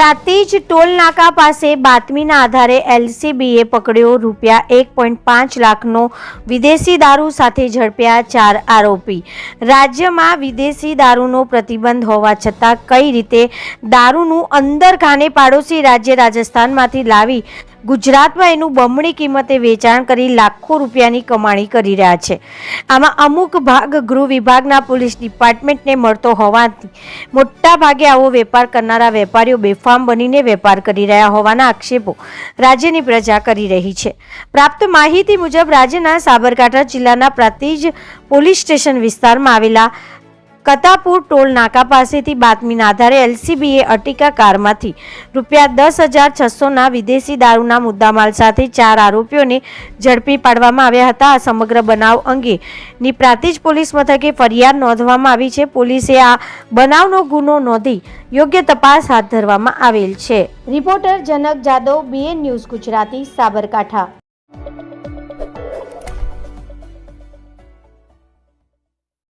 Prantij toll નાકા પાસે બાતમીના આધારે એલસીબીએ પકડ્યો રૂપિયા એક પોઈન્ટ પાંચ લાખનો વિદેશી દારૂ સાથે ઝડપ્યા ચાર આરોપી. રાજ્યમાં વિદેશી દારૂનો પ્રતિબંધ હોવા છતાં કઈ રીતે દારૂનું અંદર ખાને પાડોશી રાજ્ય રાજસ્થાનમાંથી લાવી ગુજરાતમાં એનું બમણી કિંમતે વેચાણ કરી લાખો રૂપિયાની કમાણી કરી રહ્યા છે. આમાં અમુક ભાગ ગૃહ વિભાગના પોલીસ ડિપાર્ટમેન્ટને મળતો હોવાથી મોટા ભાગે આવો વેપાર કરનારા વેપારીઓ બેફામ બનીને વેપાર કરી રહ્યા હોવાના આક્ષેપો રાજ્યની પ્રજા કરી રહી છે. પ્રાપ્ત માહિતી મુજબ રાજ્યના સાબરકાંઠા જિલ્લાના પ્રાતિજ પોલીસ સ્ટેશન વિસ્તારમાં આવેલા કતાપુર ટોલ નાકા પાસેથી બાતમીના આધારે એલસીબીએ અટિકા કારમાંથી રૂપિયા દસ હજાર છસોના વિદેશી દારૂના મુદ્દામાલ સાથે ચાર આરોપીઓને ઝડપી પાડવામાં આવ્યા હતા. આ સમગ્ર બનાવ અંગેની પ્રાતિજ પોલીસ મથકે ફરિયાદ નોંધવામાં આવી છે. પોલીસે આ બનાવનો ગુનો નોંધી યોગ્ય તપાસ હાથ ધરવામાં આવેલ છે. Reporter Janak Jadav BN news Gujarati, Sabarkantha.